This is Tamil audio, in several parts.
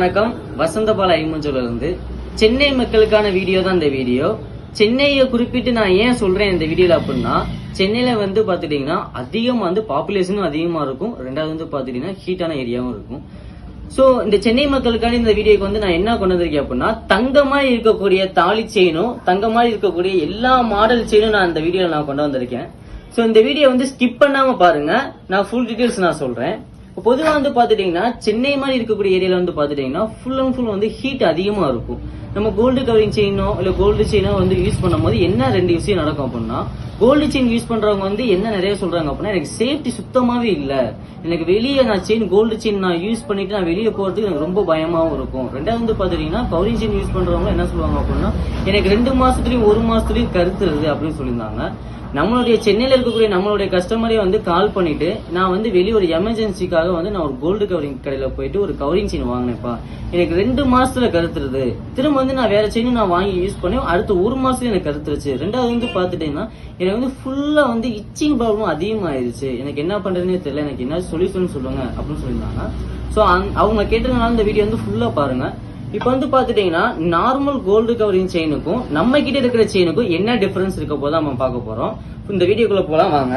வணக்கம். வசந்தபால ஐமஞ்சூர்ல இருந்து சென்னை மக்களுக்கான வீடியோ தான் இந்த வீடியோ. சென்னையை குறிப்பிட்டு நான் ஏன் சொல்றேன் இந்த வீடியோல அப்படின்னா சென்னையில வந்து பாத்துட்டீங்கன்னா அதிகமா வந்து பாப்புலேஷனும் அதிகமா இருக்கும். ரெண்டாவது வந்து பாத்துட்டீங்கன்னா ஹீட்டான ஏரியாவும் இருக்கும். சோ இந்த சென்னை மக்களுக்கான இந்த வீடியோக்கு வந்து நான் என்ன கொண்டு வந்திருக்கேன் அப்படின்னா தங்கமா இருக்கக்கூடிய தாலி செயினும் தங்கமா இருக்கக்கூடிய எல்லா மாடல் செயினும் நான் இந்த வீடியோல நான் கொண்டு வந்திருக்கேன். சோ இந்த வீடியோ வந்து ஸ்கிப் பண்ணாம பாருங்க. நான் ஃபுல் டீடைல்ஸ் நான் சொல்றேன். இப்போ பொதுவாக வந்து பார்த்துட்டிங்கன்னா சென்னை மாதிரி இருக்கக்கூடிய ஏரியால வந்து பார்த்துட்டிங்கன்னா ஃபுல் அண்ட் ஃபுல் வந்து ஹீட் அதிகமாக இருக்கும். நம்ம கோல்டு கவரிங் செயினோ இல்லை கோல்டு செயினோ வந்து யூஸ் பண்ணும்போது என்ன ரெண்டு விஷயம் நடக்கும் அப்படின்னா கோல்டு செயின் யூஸ் பண்றவங்க வந்து என்ன நிறைய சொல்றாங்க அப்படின்னா எனக்கு சேஃப்டி சுத்தமாகவே இல்லை. எனக்கு வெளியே நான் செயின் கோல்டு செயின் நான் யூஸ் பண்ணிட்டு நான் வெளியே போகிறதுக்கு எனக்கு ரொம்ப பயமாகவும் இருக்கும். ரெண்டாவது வந்து பார்த்துட்டிங்கன்னா கவரிங் செயின் யூஸ் பண்றவங்க என்ன சொல்லுவாங்க அப்படின்னா எனக்கு ரெண்டு மாசத்துலயும் ஒரு மாசத்துலயும் கருத்துருது அப்படின்னு சொல்லியிருந்தாங்க. நம்மளுடைய சென்னையில் இருக்கக்கூடிய நம்மளுடைய கஸ்டமரே வந்து கால் பண்ணிட்டு நான் வந்து வெளியே ஒரு எமர்ஜென்சிக்காக வந்து நான் ஒரு கோல்டு கவரிங் கடையில போயிட்டு ஒரு கவரிங் செயின் வாங்கினேன்ப்பா. எனக்கு ரெண்டு மாசத்துல கருத்துருது. திரும்ப வந்து நான் வேற செயின் நான் வாங்கி யூஸ் பண்ணி அடுத்த ஒரு மாசத்துல எனக்கு கருத்துருச்சு. ரெண்டாவது வந்து பாத்துட்டீங்கன்னா எனக்கு வந்து ஃபுல்லா வந்து இச்சிங் ப்ராப்ளம் அதிகமாயிருச்சு. எனக்கு என்ன பண்ணுறதுனே தெரியல. எனக்கு என்ன சொல்யூஷன் சொல்லுங்க அப்படின்னு சொல்லியிருந்தாங்க. ஸோ அவங்க கேட்டதுனால இந்த வீடியோ வந்து ஃபுல்லா பாருங்க. இப்போ வந்து பாத்துட்டீங்கன்னா நார்மல் கோல்டு கவரிங் செயினுக்கும் நம்ம கிட்ட இருக்கிற செயினுக்கும் என்ன டிஃபரன்ஸ் இருக்க போது நம்ம பார்க்க போறோம். இந்த வீடியோக்குள்ள போலாம் வாங்க.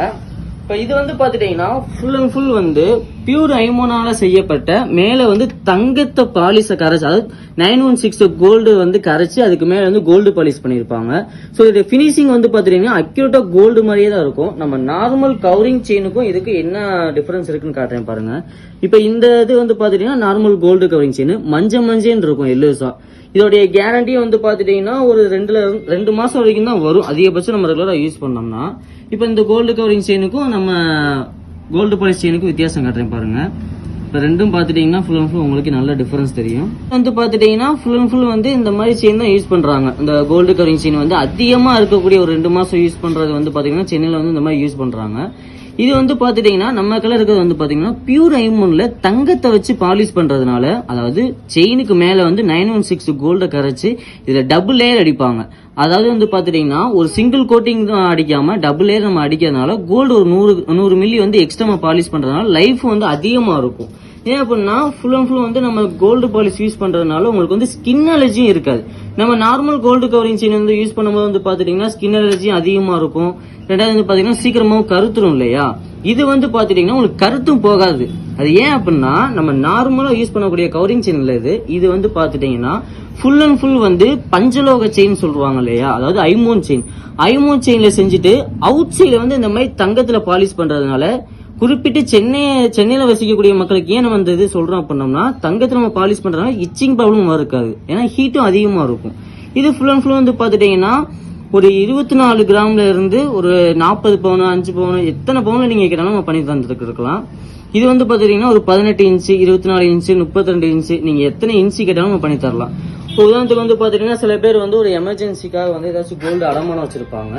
இப்போ இது வந்து பாத்துட்டீங்கன்னா ஃபுல் அண்ட் ஃபுல் வந்து பியூர் ஐமோனால செய்யப்பட்ட மேல வந்து தங்கத்தை பாலிஸை கரைச்சு அதாவது நைன் ஒன் சிக்ஸ் கோல்டு வந்து கரைச்சு அதுக்கு மேல வந்து கோல்டு பாலிஷ் பண்ணியிருப்பாங்க. ஸோ இது ஃபினிஷிங் வந்து பாத்துட்டீங்கன்னா அக்யூரேட்டா கோல்டு மாதிரியே தான் இருக்கும். நம்ம நார்மல் கவரிங் செயினுக்கும் இதுக்கு என்ன டிஃபரன்ஸ் இருக்குன்னு காட்டுறேன் பாருங்க. இப்போ இந்த இது வந்து பாத்துட்டீங்கன்னா நார்மல் கோல்டு கவரிங் செயின் மஞ்ச மஞ்சேன்னு இருக்கும் எல்லோசா இதோடைய கேரண்டி வந்து பாத்துட்டீங்கன்னா ஒரு ரெண்டுல ரெண்டு மாசம் வரைக்கும் தான் வரும். அதிகபட்சம் நம்ம ரெகுலரா யூஸ் பண்ணோம்னா. இப்போ இந்த கோல்டு கவரிங் செயினுக்கும் நம்ம கோல்டு பாலிஷ் செயினுக்கு வித்தியாசம் காட்டுறேன் பாருங்க. இப்போ ரெண்டும் பார்த்துட்டீங்கன்னா ஃபுல் அண்ட் ஃபுல் உங்களுக்கு நல்ல டிஃபரன்ஸ் தெரியும். வந்து பார்த்துட்டீங்கன்னா ஃபுல் அண்ட் ஃபுல் வந்து இந்த மாதிரி செயின் தான் யூஸ் பண்ணுறாங்க இந்த கோல்டு கவரிங் செயின் வந்து அதிகமாக இருக்கக்கூடிய ஒரு ரெண்டு மாதம் யூஸ் பண்ணுறது வந்து பார்த்தீங்கன்னா சென்னையில் வந்து இந்த மாதிரி யூஸ் பண்ணுறாங்க இது வந்து பார்த்துட்டீங்கன்னா நம்ம கலர் இருக்கிறது வந்து பார்த்தீங்கன்னா பியூர் ஐமோனில் தங்கத்தை வச்சு பாலிஷ் பண்ணுறதுனால அதாவது செயினுக்கு மேலே வந்து நைன் ஒன் சிக்ஸ் கோல்டை கரைச்சி இதில் டபுள் லேயர் அடிப்பாங்க. அதாவது வந்து பார்த்துட்டிங்கன்னா ஒரு சிங்கிள் கோட்டிங் தான் அடிக்காமல் டபுள் லேயர் நம்ம அடிக்கிறதுனால கோல்டு ஒரு நூறு நூறு மில்லி வந்து எக்ஸ்ட்ரா பாலிஷ் பண்ணுறதுனால லைஃப் வந்து அதிகமாக இருக்கும். ஏன் அப்படின்னா ஃபுல் அண்ட் ஃபுல் வந்து நம்ம கோல்டு பாலிஷ் யூஸ் பண்ணுறதுனால உங்களுக்கு வந்து ஸ்கின் அலர்ஜியும் இருக்காது. நம்ம நார்மல் கோல்டு கவரிங் செயின் வந்து யூஸ் பண்ணும்போது வந்து பார்த்துட்டிங்கன்னா ஸ்கின் அலர்ஜியும் அதிகமாக இருக்கும். ரெண்டாவது வந்து பார்த்தீங்கன்னா சீக்கிரமாகவும் கருத்துரும் இல்லையா? இது வந்து பார்த்துட்டிங்கன்னா உங்களுக்கு கருத்தும் போகாது. அது ஏன் அப்படின்னா நம்ம நார்மலாக யூஸ் பண்ணக்கூடிய கவரிங் செயின் இல்லை இது. இது வந்து பார்த்துட்டிங்கன்னா ஃபுல் அண்ட் ஃபுல் வந்து பஞ்சலோக செயின் சொல்லுவாங்க இல்லையா? அதாவது ஐமோன் செயின் ஐமோன் செயினில் செஞ்சுட்டு அவுட் சைடில் வந்து இந்த மாதிரி தங்கத்தில் பாலிஷ் பண்ணுறதுனால குறிப்பிட்டு சென்னை சென்னையில் வசிக்கக்கூடிய மக்களுக்கு ஏன் நம்ம இந்த இது சொல்கிறோம் அப்படின்னோம்னா தங்கத்தில் நம்ம பாலிஷ் பண்ணுறதுனால இச்சிங் ப்ராப்ளமாக இருக்காது ஏன்னா ஹீட்டும் அதிகமாக இருக்கும். இது ஃபுல் அண்ட் ஃபுல் வந்து பார்த்துட்டிங்கன்னா ஒரு இருபத்தி நாலு கிராம்ல இருந்து ஒரு நாற்பது பவுன் அஞ்சு பவுன் எத்தனை பவுன் நீங்க கேட்டாலும் நம்ம பண்ணி தந்துட்டு இருக்கலாம் இது வந்து பாத்தீங்கன்னா ஒரு பதினெட்டு இன்ச்சு இருபத்தி நாலு இன்ச்சு முப்பத்தி ரெண்டு இன்ச்சு நீங்க எத்தனை இன்ச்சு கேட்டாலும் நம்ம பண்ணி தரலாம். இப்போ உதாரணத்துக்கு வந்து பாத்தீங்கன்னா சில பேர் வந்து ஒரு எமர்ஜென்சிக்காக வந்து ஏதாச்சும் கோல்டு அடமானம் வச்சிருப்பாங்க.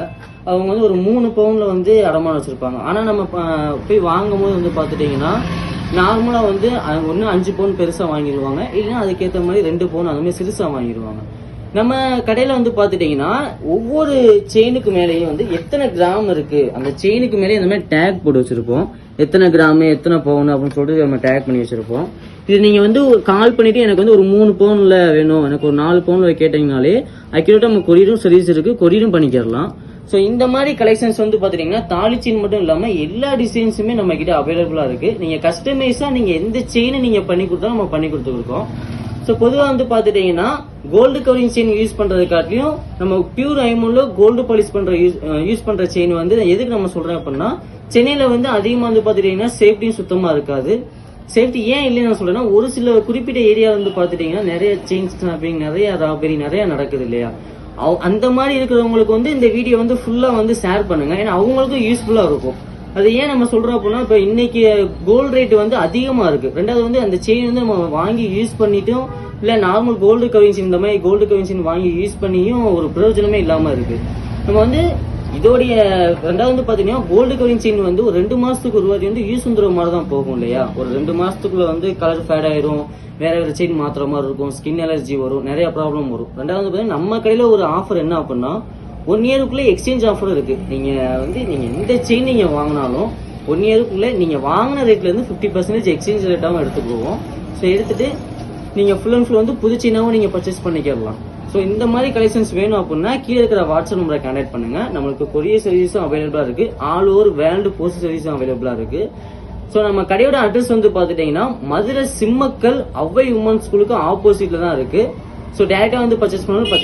அவங்க வந்து ஒரு மூணு பவுன்ல வந்து அடமானம் வச்சிருப்பாங்க. ஆனா நம்ம போய் வாங்கும் போது வந்து பாத்துட்டீங்கன்னா நார்மலா வந்து ஒன்னு அஞ்சு பவுன் பெருசா வாங்கிடுவாங்க. இல்லைன்னா அதுக்கேற்ற மாதிரி ரெண்டு பவுன் அதுமாதிரி மாதிரி சிறுசா வாங்கிடுவாங்க. நம்ம கடையில் வந்து பார்த்துட்டிங்கன்னா ஒவ்வொரு செயினுக்கு மேலேயும் வந்து எத்தனை கிராம் இருக்குது அந்த செயினுக்கு மேலே இந்த மாதிரி டேக் போட்டு வச்சுருப்போம். எத்தனை கிராம் எத்தனை பவுன் அப்படின்னு சொல்லிட்டு நம்ம டேக் பண்ணி வச்சுருப்போம். இது நீங்கள் வந்து கால் பண்ணிவிட்டு எனக்கு வந்து ஒரு மூணு பவுனில் வேணும். எனக்கு ஒரு நாலு பவுனில் கேட்டீங்கனாலே அக்யூரேட்டாக நம்ம கொரியரும் சர்வீஸ் இருக்குது கொரியரும் பண்ணிக்கிறலாம். ஸோ இந்த மாதிரி கலெக்ஷன்ஸ் வந்து பார்த்துட்டிங்கன்னா தாலி செயின் மட்டும் இல்லாமல் எல்லா டிசைன்ஸுமே நம்ம கிட்ட அவைலபிளாக இருக்குது நீங்கள் கஸ்டமைஸாக நீங்கள் எந்த செயினை நீங்கள் பண்ணி கொடுத்தாலும் நம்ம பண்ணி கொடுத்துருக்கோம் ஸோ பொதுவாக வந்து பார்த்துட்டீங்கன்னா கோல்டு கவரிங் செயின் யூஸ் பண்ணுறது காட்டிலும் நம்ம பியூர் ஐமோன்ல கோல்டு பாலிஷ் பண்ணுற யூஸ் யூஸ் பண்ணுற செயின் வந்து எதுக்கு நம்ம சொல்கிறேன் அப்படின்னா சென்னையில் வந்து அதிகமாக வந்து பார்த்துட்டீங்கன்னா சேஃப்டியும் சுத்தமாக இருக்காது. சேஃப்டி ஏன் இல்லைன்னு நான் சொல்கிறேன்னா ஒரு சில குறிப்பிட்ட ஏரியா வந்து பார்த்துட்டீங்கன்னா நிறைய செயின் ஸ்னாப்பிங் நிறைய ராபரி நிறைய நடக்குது இல்லையா? அவ் அந்த மாதிரி இருக்கிறவங்களுக்கு வந்து இந்த வீடியோ வந்து ஃபுல்லாக வந்து ஷேர் பண்ணுங்கள் ஏன்னா அவங்களுக்கும் யூஸ்ஃபுல்லாக இருக்கும். அது ஏன் நம்ம சொல்றோம் அப்படின்னா இப்போ இன்னைக்கு கோல்டு ரேட் வந்து அதிகமா இருக்கு. ரெண்டாவது வந்து அந்த செயின் வந்து நம்ம வாங்கி யூஸ் பண்ணிட்டும் இல்ல நார்மல் கோல்டு கவின்ஸ் இந்த மாதிரி கோல்டு கவின்ஸ் வாங்கி யூஸ் பண்ணியும் ஒரு பிரயோஜனமே இல்லாம இருக்கு. நம்ம வந்து இதோடைய ரெண்டாவது வந்து பாத்தீங்கன்னா கோல்டு கவரிங் செயின் வந்து ஒரு ரெண்டு மாசத்துக்கு ஒரு வாட்டி வந்து யூஸ் மாதிரி தான் போகும் இல்லையா? ஒரு ரெண்டு மாசத்துக்குள்ள வந்து கலர் ஃபேட் ஆயிரும் வேற வேற செயின் மாத்துற மாதிரி இருக்கும் ஸ்கின் அலர்ஜி வரும் நிறைய ப்ராப்ளம் வரும். ரெண்டாவது வந்து பாத்தீங்கன்னா நம்ம கடையில ஒரு ஆஃபர் என்ன அப்படின்னா ஒன் இயருக்குள்ளே எக்ஸ்சேஞ்ச் ஆஃபரும் இருக்குது நீங்கள் வந்து நீங்கள் எந்த செயின் நீங்கள் வாங்கினாலும் ஒன் இயருக்குள்ளே நீங்கள் வாங்கின ரேட்லேருந்து ஃபிஃப்டி பர்சன்டேஜ் எக்ஸ்சேஞ்ச் ரேட்டாகவும் எடுத்துக்குவோம் ஸோ எடுத்துகிட்டு நீங்கள் ஃபுல் அண்ட் ஃபுல் வந்து புது செயினாகவும் நீங்கள் பர்ச்சேஸ் பண்ணிக்கலாம். ஸோ இந்த மாதிரி கலெக்ஷன்ஸ் வேணும் அப்படின்னா கீழே இருக்கிற வாட்ஸ்அப் நம்பரை கான்டாக்ட் பண்ணுங்க. நம்மளுக்கு கொரியர் சர்வீஸும் அவைலபிளாக இருக்குது ஆல் ஓவர் வேர்ல்டு போஸ்ட் சர்வீஸும் அவைலபிளாக இருக்குது ஸோ நம்ம கடையோட அட்ரஸ் வந்து பார்த்துட்டிங்கன்னா மதுரை சிம்மக்கல் அவ்வை உமன் ஸ்கூலுக்கு ஆப்போசிட்டில் தான் இருக்குது ஸோ டேரெக்டாக வந்து பர்ச்சேஸ் பண்ணணும்